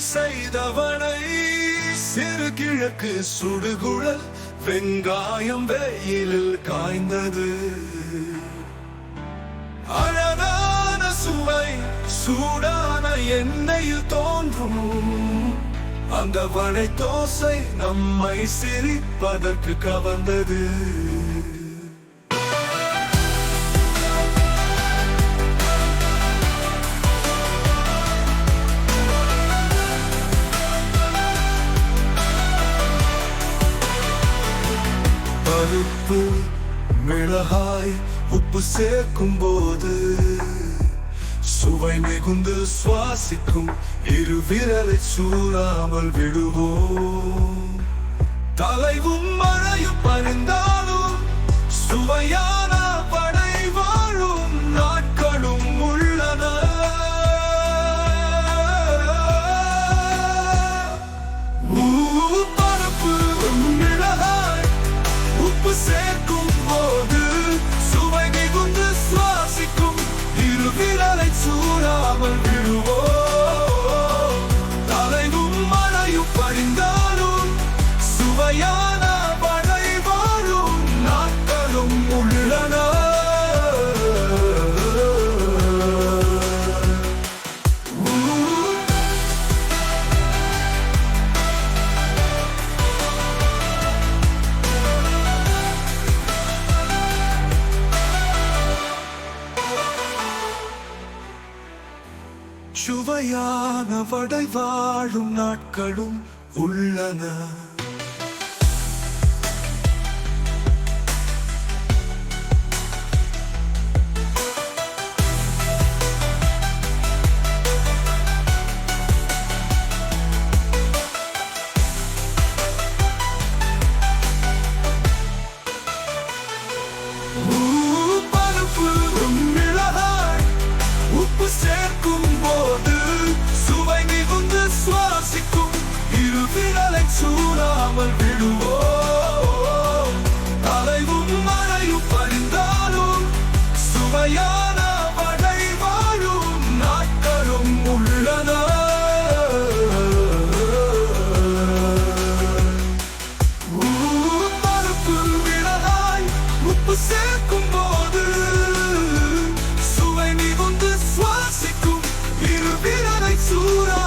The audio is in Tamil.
செய்தவனை சிறு கிழக்கு சுடுகுழல் வெங்காயம் வெயிலில் காய்ந்தது. அழகான சுவை சூடான எண்ணெயில் தோன்றும். அந்த வடை தோசை நம்மை சிரிப்பதற்கு கவர்ந்தது. பருப்பு மிளகாய் உப்பு சேர்க்கும் போது சுவை மிகுந்து சுவாசிக்கும் இரு விரலை சூறாமல் விடுவோம். தலைவும் மழையும் பறிந்தாலும் சுவையா சுவையான வடை வாழும் நாட்களும் உள்ளன. சேர்க்கும் போது சுவை மிகுந்து சுவாசிக்கும் இரு விரலை சூறா